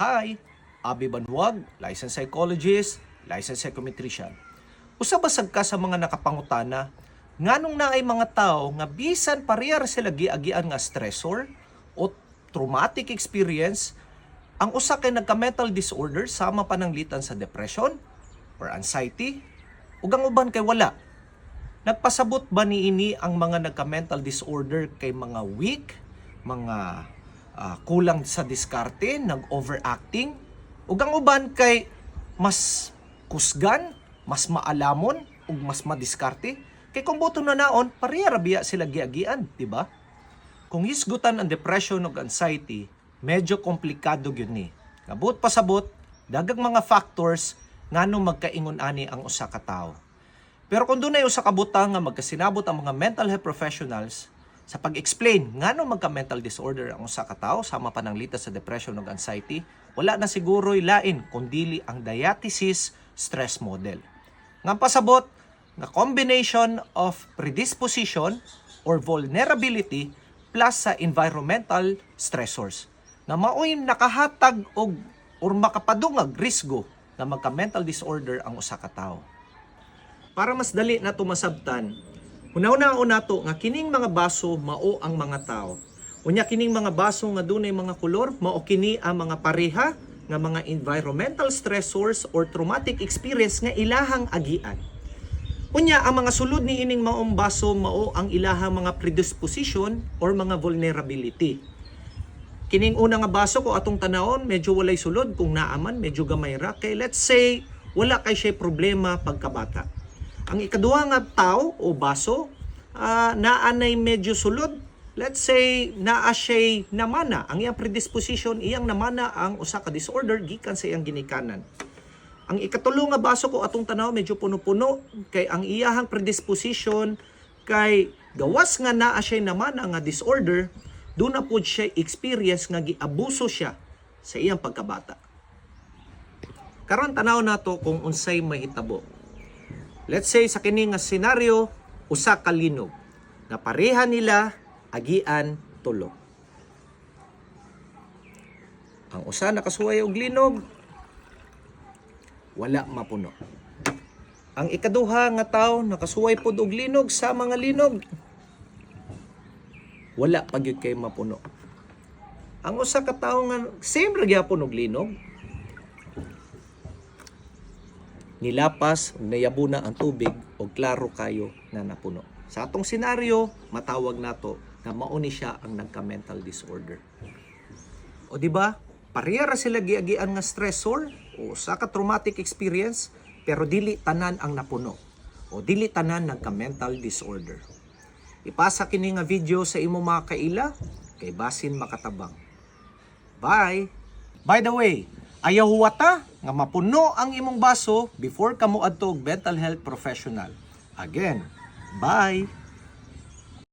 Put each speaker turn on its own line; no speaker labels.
Hi, Abi Banwag, licensed psychologist, licensed psychometrician. Usa basag ka sa mga nakapangutana, nganong na ay mga tao nga bisan parehar sila giagian nga stressor o traumatic experience, ang usa kay nagka-mental disorder sama pananglitan sa depression or anxiety, ug ang uban kay wala. Nagpasabot ba ni ini ang mga nagka-mental disorder kay mga weak, mga ah, kulang sa diskarte, nag-overacting, ug uban kay mas kusgan, mas maalamon, ug mas madiskarte? Kay kung boto na naon, pareha biya sila giagian, di ba? Kung hisgutan ang depression ug anxiety, medyo komplikado gyud ni. Nabot pasabot, dagang mga factors ngano magkaingon ani ang usa ka tawo. Pero kung dunay usa ka butang nga magkasinabot ang mga mental health professionals sa pag-explain ngano magka-mental disorder ang usa ka tawo sama pananglita sa depression ug anxiety, wala na siguro'y lain kundili ang diathesis stress model. Nga pasabot nga combination of predisposition or vulnerability plus sa environmental stressors. Na maoy nakahatag og or makapadungag risgo na magka-mental disorder ang usa ka tawo para mas dali na tumasabtan, hunaw-naon nato nga kining mga baso mao ang mga tao. Unya kining mga baso nga dunay mga kolor mao kini ang mga pareha nga mga environmental stressors or traumatic experience nga ilahang agian. Unya ang mga sulod ni ining maong baso mao ang ilahang mga predisposition or mga vulnerability. Kining una nga baso ko atong tanawon medyo walay sulod kung naaman medyo gamay ra kay let's say wala kay siya problema pagkabata. Ang ikaduha nga tao o baso ah, naanay medyo sulod let's say naa siya namana ang iyang predisposition iyang namana ang usa ka disorder gikan sa iyang ginikanan. Ang ikatulo nga baso ko atong tanaw medyo puno-puno kay ang iyahang predisposition kay gawas nga naa siya naman nga disorder doon na po siya experience nga giabuso siya sa iyang pagkabata. Karon tanaw nato kung unsay mahitabo. Let's say sa kini nga senaryo usa ka linog nga pareha nila agian tulo. Ang usa nakasuway og linog wala mapuno. Ang ikaduha nga tawo nakasuway pod og linog sa mga linog wala pa kay mapuno. Ang usa ka tawo nga same ra gyapon og linog nilapas ug nayabuna ang tubig og klaro kayo na napuno. Sa atong senaryo, matawag nato na mao ni siya ang nagka-mental disorder. O di ba? Pareha ra sila giagian nga stressor o sa ka traumatic experience pero dili tanan ang napuno o dili tanan nagka-mental disorder. Ipasa kini nga video sa imo mga kaila kay basin makatabang. Bye. By the way, ayaw huwata nga mapuno ang imong baso before kamo adto og mental health professional. Again, bye.